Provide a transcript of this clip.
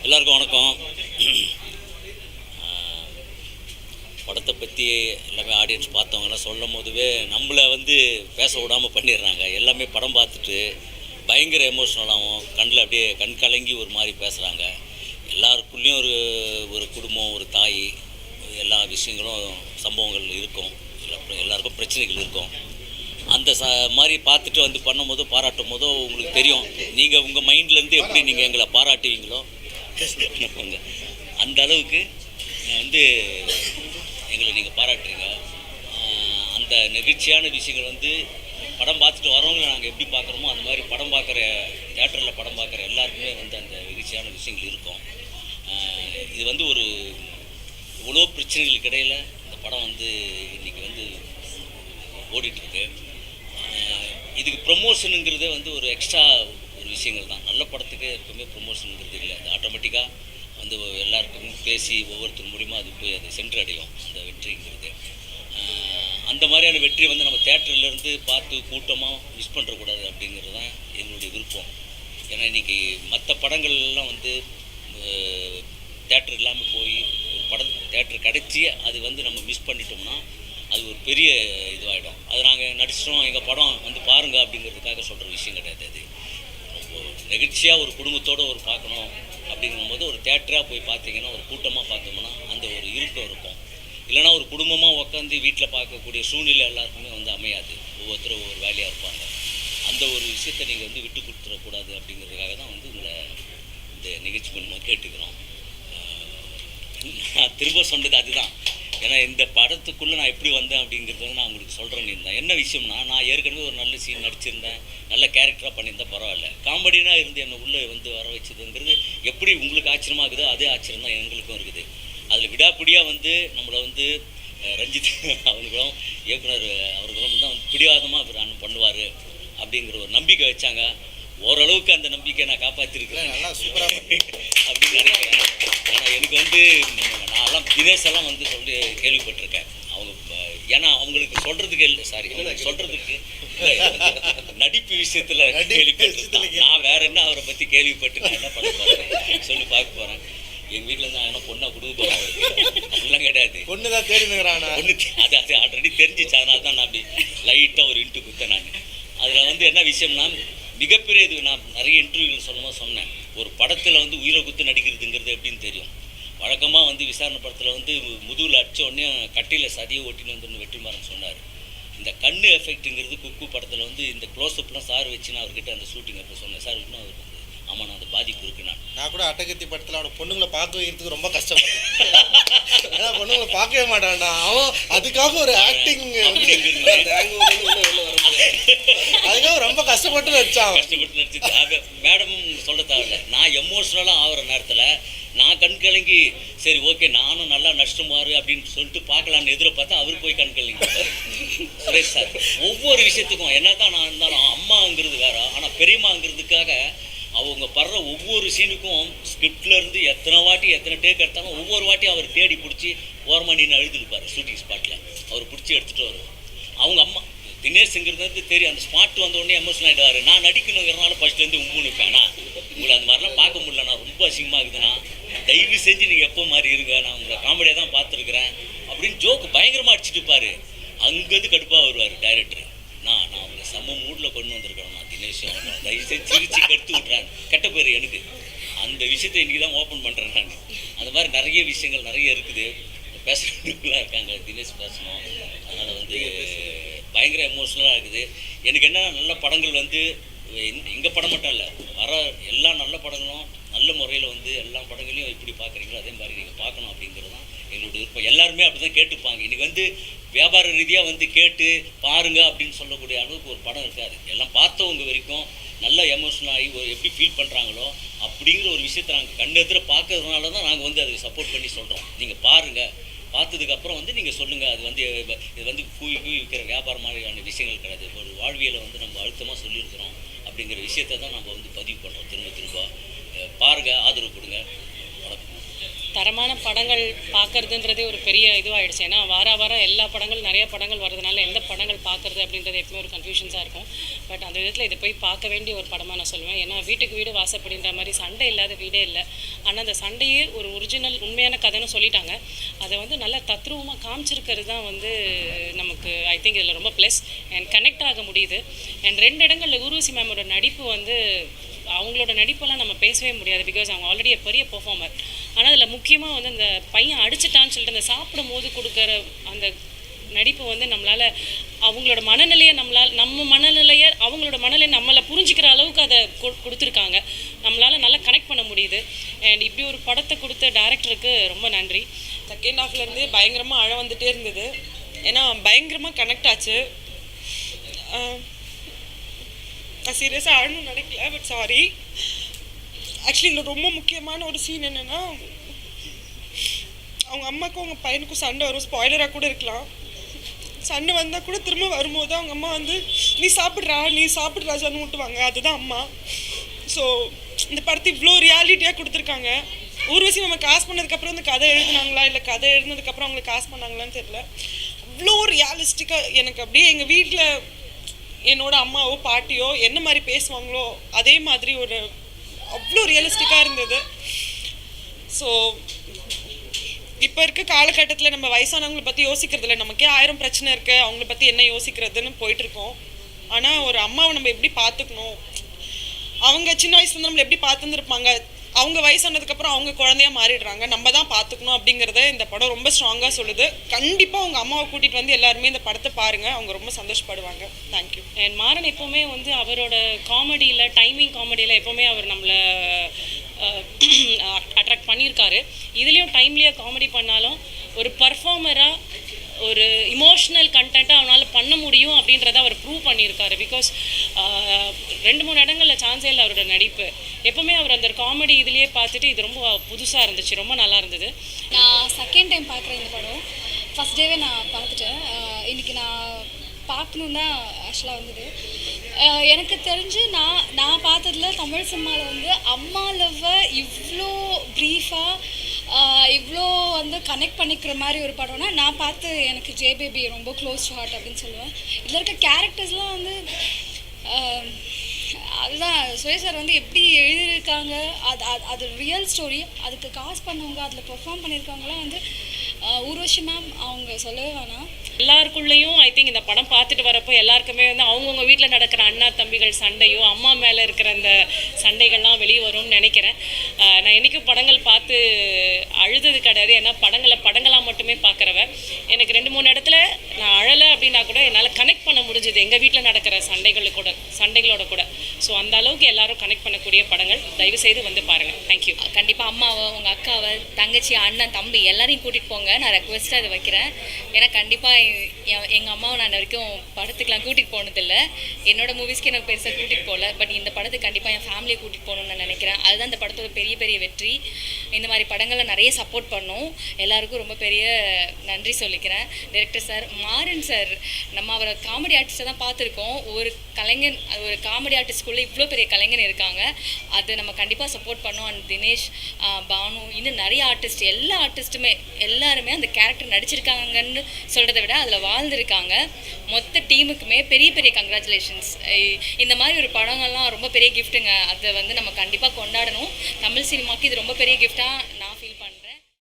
எல்லாருக்கும் வணக்கம். படத்தை பற்றி எல்லாமே ஆடியன்ஸ் பார்த்தவங்கலாம் சொல்லும் போதுவே நம்மளை வந்து பேச விடாமல் பண்ணிடுறாங்க. எல்லாமே படம் பார்த்துட்டு பயங்கர எமோஷ்னலாகவும் கண்ணில் அப்படியே கண் கலங்கி ஒரு மாதிரி பேசுகிறாங்க எல்லாருக்குள்ளேயும் ஒரு ஒரு குடும்பம் ஒரு தாய் எல்லா விஷயங்களும் சம்பவங்கள் இருக்கும். எல்லாருக்கும் பிரச்சனைகள் இருக்கும். அந்த ச மாதிரி பார்த்துட்டு வந்து பண்ணும்போதோ பாராட்டும் போதோ உங்களுக்கு தெரியும். நீங்கள் உங்கள் மைண்ட்லேருந்து எப்படி நீங்கள் எங்களை பாராட்டுவீங்களோ போங்க அந்த அளவுக்கு வந்து எங்களை நீங்கள் பாராட்டுறீங்க. அந்த நெகிழ்ச்சியான விஷயங்கள் வந்து படம் பார்த்துட்டு வரவங்களை நாங்கள் எப்படி பார்க்குறோமோ அந்த மாதிரி படம் பார்க்குற தேட்டரில் படம் பார்க்குற எல்லாருக்குமே வந்து அந்த நெகிழ்ச்சியான விஷயங்கள் இருக்கும். இது வந்து ஒரு இவ்வளோ பிரச்சனைகளுக்கு இடையில் இந்த படம் வந்து இன்றைக்கி வந்து ஓடிட்டுருக்கு இதுக்கு ப்ரொமோஷனுங்கிறதே வந்து ஒரு எக்ஸ்ட்ரா ஒரு விஷயங்கள் தான். நல்ல படத்துக்கு எப்பவுமே ப்ரொமோஷனுங்கிறது இல்லை. அது ஆட்டோமேட்டிக்காக வந்து எல்லாருக்கும் பேசி ஒவ்வொருத்தர் மூலிமா அது போய் அது சென்றடையும் அந்த வெற்றிங்கிறது. அந்த மாதிரியான வெற்றி வந்து நம்ம தேட்டர்லேருந்து பார்த்து கூட்டமாக மிஸ் பண்ணுறக்கூடாது அப்படிங்கிறது தான் எங்களுடைய விருப்பம். ஏன்னா இன்றைக்கி மற்ற படங்கள்லாம் வந்து தேட்டர் இல்லாமல் போய் ஒரு படம் தேட்டர் கிடச்சி அது வந்து நம்ம மிஸ் பண்ணிட்டோம்னா அது ஒரு பெரிய இதுவாகிடும் அது நாங்கள் நடிச்சிட்டோம் எங்கள் படம் வந்து பாருங்க அப்படிங்கிறதுக்காக சொல்கிற விஷயம் கிடையாது அது. நெகிழ்ச்சியாக ஒரு குடும்பத்தோடு ஒரு பார்க்கணும் அப்படிங்கும்போது ஒரு தேட்டராக போய் பார்த்தீங்கன்னா ஒரு கூட்டமாக பார்த்தோம்னா அந்த ஒரு இறுக்கம் இருக்கும். இல்லைன்னா ஒரு குடும்பமாக உட்காந்து வீட்டில் பார்க்கக்கூடிய சூழ்நிலை எல்லாருக்குமே வந்து அமையாது. ஒவ்வொருத்தரும் ஒவ்வொரு வேலையாக இருப்பாங்க. அந்த ஒரு விஷயத்தை நீங்கள் வந்து விட்டு கொடுத்துடக்கூடாது அப்படிங்கிறதுக்காக தான் வந்து உங்களை இந்த நிகழ்ச்சி மூலமாக கேட்டுக்கிறோம். நான் திரும்ப சொன்னது அதுதான். ஏன்னா இந்த படத்துக்குள்ளே நான் எப்படி வந்தேன் அப்படிங்கிறத நான் உங்களுக்கு சொல்கிறேன்னு இருந்தேன் என்ன விஷயம்னா நான் ஏற்கனவே ஒரு நல்ல சீன் நடிச்சிருந்தேன். நல்ல கேரக்டராக பண்ணியிருந்தேன் பரவாயில்ல. காமெடினா இருந்து என்னை உள்ளே வந்து வர வச்சதுங்கிறது எப்படி உங்களுக்கு ஆச்சரியமாக இருக்குதோ அதே ஆச்சரியம் தான் எங்களுக்கும் இருக்குது. அதில் விடாப்பிடியாக வந்து நம்மளை வந்து ரஞ்சித் அவர்களும் இயக்குனர் அவர்களும் தான் பிடிவாதமாக இவர் அண்ணன் பண்ணுவார் அப்படிங்கிற ஒரு நம்பிக்கை வச்சாங்க. ஓரளவுக்கு அந்த நம்பிக்கையை நான் காப்பாற்றிருக்கேன் நல்லா சூப்பரா அப்படின்னு நினைக்கிறேன். ஏன்னா எனக்கு வந்து நான்லாம் தினேஷ் எல்லாம் வந்து சொல்லி கேள்விப்பட்டிருக்கேன். அவங்க ஏன்னா அவங்களுக்கு சொல்றதுக்கு இல்லை சாரி சொல்றதுக்கு நடிப்பு விஷயத்துல கேள்விப்பட்டிருக்கேன். நான் வேற என்ன அவரை பத்தி கேள்விப்பட்டு நான் என்ன பண்ண போறேன்? சொல்லி பார்க்க போறேன். எங்க வீட்டுல இருந்து நான் பொண்ணா கொடுக்க போறேன். அப்படிலாம் கிடையாது. பொண்ணு தான் தேடி நிற்கிறானா ஒன்று அது அது ஆல்ரெடி தெரிஞ்சிச்சு. அதனால தான் நான் அப்படி லைட்டாக ஒரு இன்ட்டு குத்தேன் நான். அதில் வந்து என்ன விஷயம்னா மிகப்பெரிய இது நான் நிறைய இன்டர்வியூவில் சொல்லும்போது சொன்னேன். ஒரு படத்தில் வந்து உயிரை குத்து நடிக்கிறதுங்கிறது எப்படின்னு தெரியும். வழக்கமாக வந்து விசாரணை படத்தில் வந்து முதுகில் அடிச்ச உடனே கட்டையில் சதியை ஒட்டின்னு வந்து வெற்றிமாறன் சொன்னார். இந்த கண்ணு எஃபெக்ட்டுங்கிறது குக்கு படத்தில் வந்து இந்த க்ளோஸ்அப்லாம் சார் வச்சு நான் அவர்கிட்ட அந்த ஷூட்டிங் அப்போ சொன்னேன். சார் இன்னும் அவருக்கு வந்து ஆமாம் நான் அந்த பாதிப்பு இருக்கு நான். நான் கூட அட்டகத்தி படத்துல அவன பொண்ணுங்களை பார்க்க வைக்கிறதுக்கு ரொம்ப கஷ்டப்பட்டேன். ஏன்னா பொண்ணுங்களை பார்க்கவே மாட்டான்டா. அவன் அதுக்காக ஒரு ஆக்டிங் அதுக்காக ரொம்ப கஷ்டப்பட்டு வச்சான் கஷ்டப்பட்டு நடிச்சு மேடமும் சொல்ல தேவையில்ல. நான் எமோஷ்னலாக ஆகிற நேரத்தில் நான் கண் கலங்கி சரி ஓகே நானும் நல்லா நஷ்டமாறு அப்படின்னு சொல்லிட்டு பார்க்கலான்னு எதிர பார்த்தா அவர் போய் கண் கலங்கி. சுரேஷ் சார் ஒவ்வொரு விஷயத்துக்கும் என்ன தான் நான் இருந்தாலும் அம்மாங்கிறது வேற. ஆனால் பெரியம்மாங்கிறதுக்காக அவங்க படுற ஒவ்வொரு சீனுக்கும் ஸ்கிரிப்ட்ல இருந்து எத்தனை வாட்டி எத்தனை டேக் எடுத்தாலும் ஒவ்வொரு வாட்டி அவர் தேடி பிடிச்சி ஓரமாக நின்று அழுதுருப்பார் ஷூட்டிங் ஸ்பாட்டில் அவர் பிடிச்சி எடுத்துகிட்டு வருவார். அவங்க அம்மா தினேஷ்ங்கிறது வந்து தெரியும். அந்த ஸ்பாட் வந்த உடனே எமோஷனல் ஆகிடுவார் நான் நடிக்கணுங்கிறனால ஃபஸ்ட்லேருந்து உம்பு நிற்பேனா உங்களை அந்த மாதிரிலாம் பார்க்க முடியல நான் ரொம்ப அசிங்கமாக இருக்குதுண்ணா. தயவு செஞ்சு நீங்கள் எப்போ மாதிரி இருங்க நான் உங்களை காமெடியாக தான் பார்த்துருக்குறேன் அப்படின்னு ஜோக்கு பயங்கரமாக அடிச்சுட்டு இருப்பார். அங்கேருந்து கடுப்பாக வருவார் டைரக்டர் நான் நான் உங்களை செம்ம மூடில் கொண்டு வந்திருக்கிறேன் நான் தினேஷ் தயவு செஞ்சு சிரிச்சு கெடுத்து விட்றேன். கெட்ட பேர் எனக்கு. அந்த விஷயத்தை இன்றைக்கி தான் ஓப்பன் பண்ணுறேன் நான். அந்த மாதிரி நிறைய விஷயங்கள் நிறைய இருக்குது. பேசுகிறவங்களாம் இருக்காங்க. தினேஷ் பேசணும். அதனால் வந்து பயங்கர எமோஷ்னலாக இருக்குது. எனக்கு என்ன நல்ல படங்கள் வந்து எங்கள் படம் மட்டும் இல்லை வர எல்லா நல்ல படங்களும் நல்ல முறையில் வந்து எல்லா படங்களையும் எப்படி பார்க்குறீங்களோ அதே மாதிரி நீங்கள் பார்க்கணும் அப்படிங்கிறது தான் எங்களுடைய விருப்பம். எல்லாருமே அப்படி தான் கேட்டுப்பாங்க. இன்றைக்கி வந்து வியாபார ரீதியாக வந்து கேட்டு பாருங்க அப்படின்னு சொல்லக்கூடிய அளவுக்கு ஒரு படம் இருக்காது. எல்லாம் பார்த்தவங்க வரைக்கும் நல்ல எமோஷனல் ஆகி ஒரு எப்படி ஃபீல் பண்ணுறாங்களோ அப்படிங்கிற ஒரு விஷயத்தை நாங்கள் கண்ணெதிர பார்க்கறதுனால தான் நாங்கள் வந்து அதுக்கு சப்போர்ட் பண்ணி சொல்கிறோம் நீங்கள் பாருங்கள் பார்த்ததுக்கப்புறம் வந்து நீங்கள் சொல்லுங்கள் அது வந்து இது வந்து கூவி கூவி விற்கிற வியாபாரம் மாதிரியான விஷயங்கள் கிடையாது. ஒரு வாழ்வியலை வந்து நம்ம அழுத்தமாக சொல்லியிருக்கிறோம் அப்படிங்கிற விஷயத்தை தான் நம்ம வந்து பதிவு பண்ணுறோம் திரும்ப திரும்ப. பாருங்கள் பாருங்க ஆதரவு கொடுங்க. தரமான படங்கள் பார்க்கறதுன்றதே ஒரு பெரிய இதுவாகிடுச்சு ஏன்னா வார வாரம் எல்லா படங்கள் நிறைய படங்கள் வரதுனால எந்த படங்கள் பார்க்கறது அப்படின்றது எப்பவுமே ஒரு கன்ஃபியூஷன்ஸாக இருக்கும். பட் அந்த விதத்தில் இதை போய் பார்க்க வேண்டிய ஒரு படமாக நான் சொல்லுவேன். ஏன்னா வீட்டுக்கு வீடு வாசப்படின்ற மாதிரி சண்டை இல்லாத வீடே இல்லை. ஆனால் அந்த சண்டையே ஒரு ஒரிஜினல் உண்மையான கதைன்னு சொல்லிட்டாங்க. அதை வந்து நல்லா தத்ரூபமாக காமிச்சிருக்கிறது தான் வந்து நமக்கு ஐ திங்க் இதில் ரொம்ப ப்ளஸ் அண்ட் கனெக்ட் ஆக முடியுது. அண்ட் ரெண்டு இடங்களில் ஊர்வசி மேமோட நடிப்பு வந்து அவங்களோட நடிப்பெல்லாம் நம்ம பேசவே முடியாது பிகாஸ் அவங்க ஆல்ரெடி பெரிய பெர்ஃபார்மர் ஆனால் அதில் முக்கியமாக வந்து அந்த பையன் அடிச்சிட்டான்னு சொல்லிட்டு அந்த சாப்பிடும் போது கொடுக்குற அந்த நடிப்பு வந்து நம்மளால் அவங்களோட மனநிலையை நம்மளால் நம்ம மனநிலையை அவங்களோட மனநிலையை நம்மளை புரிஞ்சுக்கிற அளவுக்கு அதை கொ- கொடுத்துருக்காங்க. நம்மளால் நல்லா கனெக்ட் பண்ண முடியுது. அண்ட் இப்படி ஒரு படத்தை கொடுத்த டேரக்டருக்கு ரொம்ப நன்றி. செகண்ட் ஹாஃப்லேருந்து பயங்கரமாக அழ வந்துகிட்டே இருந்தது. ஏன்னா பயங்கரமாக கனெக்ட் ஆச்சு. நான் சீரியஸாக ஆடணும்னு நினைக்கல பட் சாரி ஆக்சுவலி இதில் ரொம்ப முக்கியமான ஒரு சீன் என்னென்னா அவங்க அம்மாக்கும் அவங்க பையனுக்கும் சண்டை வரும். ஸ்பாய்லராக கூட இருக்கலாம். சண்டை வந்தால் கூட திரும்ப வரும்போது அவங்க அம்மா வந்து நீ சாப்பிட்றா நீ சாப்பிட்றாஜான்னு ஊட்டுவாங்க. அதுதான் அம்மா. ஸோ இந்த படத்தை இவ்வளோ ரியாலிட்டியாக கொடுத்துருக்காங்க. ஊர்வசி நம்ம காசு பண்ணதுக்கப்புறம் இந்த கதை எழுதுனாங்களா இல்லை கதை எழுதுனதுக்கப்புறம் அவங்களுக்கு காசு பண்ணாங்களான்னு தெரியல. அவ்வளோ ரியாலிஸ்டிக்காக எனக்கு அப்படியே எங்கள் வீட்டில் என்னோட அம்மாவோ பாட்டியோ என்ன மாதிரி பேசுவாங்களோ அதே மாதிரி ஒரு அவ்வளோ ரியலிஸ்டிக்காக இருந்தது. ஸோ இப்போ இருக்க காலகட்டத்தில் நம்ம வயசானவங்களை பற்றி யோசிக்கிறது இல்லை. நமக்கே ஆயிரம் பிரச்சனை இருக்குது அவங்கள பற்றி என்ன யோசிக்கிறதுன்னு போயிட்டுருக்கோம் ஆனால் ஒரு அம்மாவை நம்ம எப்படி பார்த்துக்கணும்? அவங்க சின்ன வயசுலேருந்து நம்மளை எப்படி பார்த்துருந்துருப்பாங்க? அவங்க வயசானதுக்கப்புறம் அவங்க குழந்தையா மாறிடுறாங்க. நம்ம தான் பார்த்துக்கணும் அப்படிங்கிறத இந்த படம் ரொம்ப ஸ்ட்ராங்காக சொல்லுது. கண்டிப்பாக அவங்க அம்மாவை கூட்டிகிட்டு வந்து எல்லாருமே இந்த படத்தை பாருங்கள் அவங்க ரொம்ப சந்தோஷப்படுவாங்க. தேங்க்யூ அண்ட் மாறன் எப்போவுமே வந்து அவரோட காமெடியில் டைமிங் காமெடியில் எப்போவுமே அவர் நம்மளை அட்ராக்ட் பண்ணியிருக்காரு. இதுலேயும் டைம்லியாக காமெடி பண்ணாலும் ஒரு பர்ஃபார்மராக ஒரு இமோஷ்னல் கண்டென்ட்டாக அவனால் பண்ண முடியும் அப்படின்றத அவர் ப்ரூவ் பண்ணியிருக்காரு. பிகாஸ் ரெண்டு மூணு இடங்களில் சான்ஸே இல்லை அவரோட நடிப்பு. எப்போவுமே அவர் அந்த காமெடி இதுலேயே பார்த்துட்டு இது ரொம்ப புதுசாக இருந்துச்சு ரொம்ப நல்லா இருந்தது. நான் செகண்ட் டைம் பார்க்குறேன் இந்த படம். ஃபஸ்ட் டேவே நான் பார்த்துட்டேன். இன்றைக்கி இன்னைக்கு நான் பார்க்கணும் தான் ஆக்சுவலாக வந்தது. எனக்கு தெரிஞ்சு நான் நான் பார்த்ததுல தமிழ் சினிமாவில் வந்து அம்மா லவ்வை இவ்வளோ ப்ரீஃபாக இவ்வளோ வந்து கனெக்ட் பண்ணிக்கிற மாதிரி ஒரு படம்னா நான் பார்த்து எனக்கு ஜே பேபி ரொம்ப க்ளோஸ் ஹார்ட் அப்படின்னு சொல்லுவேன். இதில் இருக்க கேரக்டர்ஸ்லாம் வந்து சுரேஷ் சார் வந்து எப்படி எழுதியிருக்காங்க? அது அது அது ரியல் ஸ்டோரி அதுக்கு காசு பண்ணவங்க அதில் பெர்ஃபார்ம் பண்ணியிருக்காங்களாம் வந்து ஊர்வஷி மேம் அவங்க சொல்லவே வேணாம். எல்லாருக்குள்ளேயும் ஐ திங்க் இந்த படம் பார்த்துட்டு வரப்போ எல்லாருக்குமே வந்து அவங்கவுங்க வீட்டில் நடக்கிற அண்ணா தம்பிகள் சண்டையோ அம்மா மேலே இருக்கிற அந்த சண்டைகள்லாம் வெளியே வரும்னு நினைக்கிறேன். நான் என்றைக்கும் படங்கள் பார்த்து அழுதது கிடையாது. ஏன்னா படங்களை படங்களாக மட்டுமே பார்க்குறவ. எனக்கு ரெண்டு மூணு இடத்துல நான் அழலை அப்படின்னா கூட என்னால் கனெக்ட் பண்ண முடிஞ்சது. எங்கள் வீட்டில் நடக்கிற சண்டைகளுக்கு கூட சண்டைகளோட கூட. ஸோ அந்த அளவுக்கு எல்லாரும் கனெக்ட் பண்ணக்கூடிய படங்கள் தயவு செய்து வந்து பாருங்கள் தேங்க்யூ கண்டிப்பாக அம்மாவை உங்கள் அக்காவை தங்கச்சி அண்ணன் தம்பி எல்லாரையும் கூட்டிகிட்டு போங்க. நான் ரெக்வெஸ்ட்டாக அதை வைக்கிறேன். ஏன்னா கண்டிப்பாக எங்கள் அம்மாவை நான் வரைக்கும் படத்துக்குலாம் கூட்டிகிட்டு போனதில்லை. என்னோட மூவிஸ்க்கு எனக்கு பெருசாக கூட்டிகிட்டு போகல. பட் இந்த படத்துக்கு கண்டிப்பாக என் ஃபேமிலியை கூட்டிகிட்டு போகணும்னு நான் நினைக்கிறேன். அதுதான் இந்த படத்தோட பெரிய பெரிய வெற்றி. இந்த மாதிரி படங்களை நிறைய சப்போர்ட் பண்ணும். எல்லாருக்கும் ரொம்ப பெரிய நன்றி சொல்லிக்கிறேன். டைரக்டர் சார் மாறன் சார் நம்ம அவரை காமெடி ஆர்டிஸ்ட்டை தான் பார்த்துருக்கோம். ஒரு கலைஞன் அது ஒரு காமெடி ஆர்டிஸ்ட்குள்ளே இவ்வளோ பெரிய கலைஞன் இருக்காங்க. அது நம்ம கண்டிப்பாக சப்போர்ட் பண்ணோம். அண்ட் தினேஷ் பானு இன்னும் நிறைய ஆர்டிஸ்ட் எல்லா ஆர்டிஸ்ட்டுமே எல்லாருமே அந்த கேரக்டர் நடிச்சிருக்காங்கன்னு சொல்கிறத விட அதில் வாழ்ந்துருக்காங்க. மொத்த டீமுக்குமே பெரிய பெரிய கங்க்ராச்சுலேஷன்ஸ் இந்த மாதிரி ஒரு படங்கள்லாம் ரொம்ப பெரிய கிஃப்ட்டுங்க அதை வந்து நம்ம கண்டிப்பாக கொண்டாடணும். தமிழ் சினிமாவுக்கு இது ரொம்ப பெரிய கிஃப்டாக